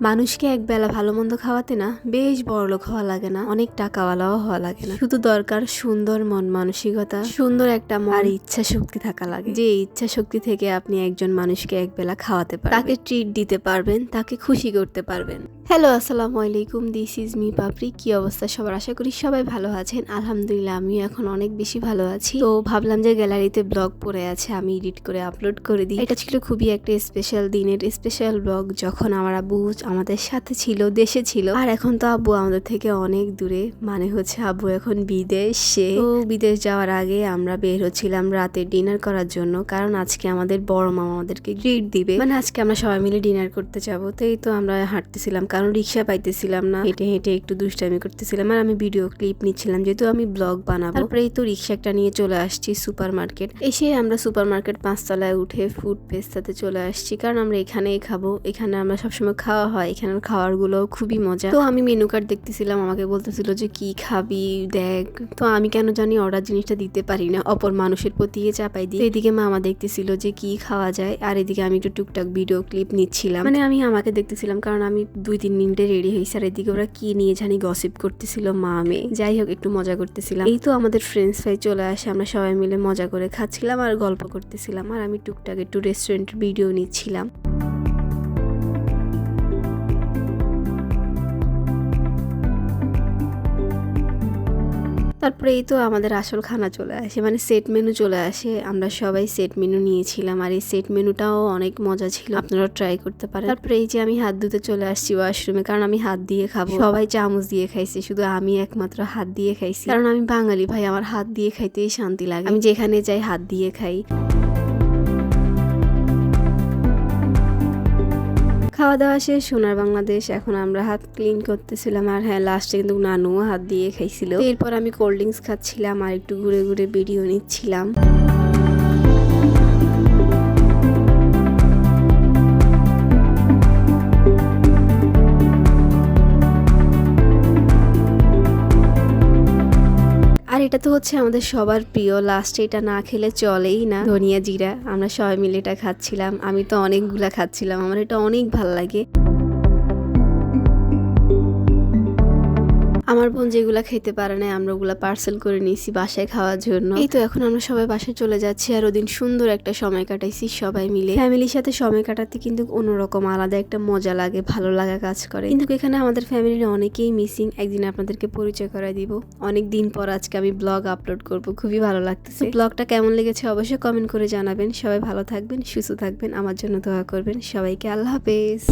মানুষকে এক বেলা ভালো মন্দ খাওয়াতে না বেশ বড়লোক হওয়া লাগে না, অনেক টাকাওয়ালাও হওয়া লাগে না। শুধু দরকার সুন্দর মন, মানসিকতা, সুন্দর একটা আর ইচ্ছা শক্তি থাকা লাগে। যে ইচ্ছা শক্তি থেকে আপনি একজন মানুষকে এক বেলা খাওয়াতে পারবেন। তাকে ট্রিট দিতে পারবেন, তাকে খুশি করতে পারবেন। হ্যালো আসসালামু আলাইকুম দিস ইজ মি পাপড়ি। কি অবস্থা সবার? আশা করি সবাই ভালো আছেন। আলহামদুলিল্লাহ আমি এখন অনেক বেশি ভালো আছি। তো ভাবলাম যে গ্যালারিতে ব্লগ পড়ে আছে, আমি এডিট করে আপলোড করে দিই। এটা ছিল খুবই একটা স্পেশাল দিনের স্পেশাল ব্লগ, যখন আমার আব্বু আমাদের সাথে ছিল, দেশে ছিল। আর এখন তো আব্বু আমাদের থেকে অনেক দূরে। মানে হচ্ছে আব্বু এখন বিদেশে। তো বিদেশ যাওয়ার আগে আমরা বের হচ্ছিলাম রাতে ডিনার করার জন্য। কারণ আজকে আমাদের বড় মামা আমাদেরকে ট্রিট দিবে। মানে আজকে আমরা সবাই মিলে ডিনার করতে যাব। তো এই তো আমরা হাঁটতেছিলাম, কারণ রিক্সা পাইতেছিলাম না। হেঁটে হেঁটে একটু দুষ্টামি করতেছিলাম। আর আমি ভিডিও ক্লিপ নিচ্ছিলাম, যেহেতু আমি ব্লগ বানাবো। তারপরে এই তো রিক্সা একটা নিয়ে চলে আসছি সুপার মার্কেট এসে আমরা সুপার মার্কেট পাঁচতলায় উঠে ফুড পেস্তাতে চলে আসছি। কারণ আমরা এখানেই খাব। এখানে আমরা সবসময় খাওয়া হয়, এখানের খাবারগুলো খুবই মজা। তো আমি মেনু কার্ড দেখতেছিলাম, আমাকে বলতেছিল যে, কি খাবি? দেখ। তো আমি কেন জানি অর্ডার জিনিসটা দিতে পারি না। অপর মানুষের প্রতি চাপাই দিই। এদিকে মামা দেখতেছিল যে, কি খাওয়া যায়। আর এদিকে আমি একটু টুকটাক ভিডিও ক্লিপ নিচ্ছিলাম। মানে আমি আমাকে দেখতেছিলাম, কারণ আমি দুই তিন মিনিটে রেডি হয়েছি। আর এদিকে ওরা কি নিয়ে জানি গসিপ করতেছিল মা আমি যাই হোক, একটু মজা করতেছিলাম। এই তো আমাদের ফ্রেন্ডস ফ্রাই চলে আসে, আমরা সবাই মিলে মজা করে খাচ্ছিলাম আর গল্প করতেছিলাম। আর আমি টুকটাক একটু রেস্টুরেন্টের ভিডিও নিচ্ছিলাম। তারপরে এই তো আমাদের আসল খানা চলে আসে মানে সেট মেনু চলে আসে। আমরা সবাই সেট মেনু নিয়েছিলাম আর এই সেট মেনুটাও অনেক মজা ছিল। আপনারা ট্রাই করতে পারেন। তারপরে এই যে আমি হাত ধুতে চলে আসছি ওয়াশরুমে কারণ আমি হাত দিয়ে খাব। সবাই চামচ দিয়ে খাইছে, শুধু আমি একমাত্র হাত দিয়ে খাইছি। কারণ আমি বাঙালি ভাই, আমার হাত দিয়ে খাইতেই শান্তি লাগে। আমি যেখানে যাই হাত দিয়ে খাই। খাওয়া দাওয়া শেষ, সোনার বাংলাদেশ এখন আমরা হাত ক্লিন করতেছিলাম আর হ্যাঁ লাস্টে কিন্তু নানুও হাত দিয়ে খাইছিল। এরপর আমি কোল্ড ড্রিঙ্কস খাচ্ছিলাম আর একটু ঘুরে ঘুরে ভিডিও নিচ্ছিলাম। এটা তো হচ্ছে আমাদের সবার প্রিয়। লাস্টে এটা না খেলে চলেই না। ধনিয়া জিরা, আমরা সবাই মিলে এটা খাচ্ছিলাম। আমি তো অনেকগুলা খাচ্ছিলাম। আমার এটা অনেক ভালো লাগে। আমার বোন যেগুলা খেতে পারে না আমরা ওগুলো পার্সেল করে নিয়েছি বাসায় খাওয়ার জন্য। এই তো এখন আমরা সবাই বাসায় চলে যাচ্ছি আর ওদিন সুন্দর একটা সময় কাটাইছি সবাই মিলে। ফ্যামিলির সাথে সময় কাটাতে কিন্তু অন্যরকম আলাদা একটা মজা লাগে ভালো লাগা কাজ করে। কিন্তু এখানে আমাদের ফ্যামিলির অনেকেই মিসিং একদিন আপনাদেরকে পরিচয় করাই দিব। অনেক দিন পর আজকে আমি ব্লগ আপলোড করব খুবই ভালো লাগতেছে। ব্লগটা কেমন লেগেছে অবশ্যই কমেন্ট করে জানাবেন। সবাই ভালো থাকবেন সুস্থ থাকবেন আমার জন্য দোয়া করবেন। সবাইকে আল্লাহ হাফেজ।